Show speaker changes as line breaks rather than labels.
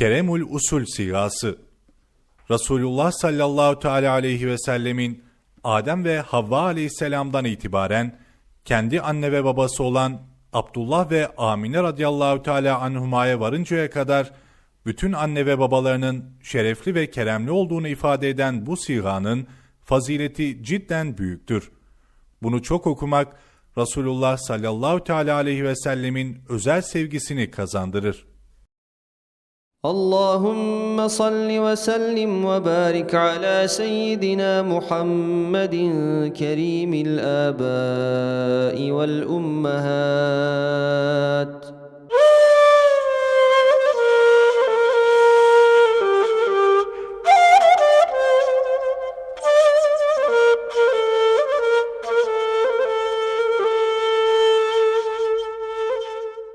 Keremül Usul sigası. Resulullah sallallahu teala aleyhi ve sellemin Adem ve Havva aleyhisselamdan itibaren kendi anne ve babası olan Abdullah ve Amine radıyallahu teala anhumaya varıncaya kadar bütün anne ve babalarının şerefli ve keremli olduğunu ifade eden bu siganın fazileti cidden büyüktür. Bunu çok okumak Resulullah sallallahu teala aleyhi ve sellemin özel sevgisini kazandırır.
اللهم صل وسلم وبارك على سيدنا محمد كريم الآباء والأمهات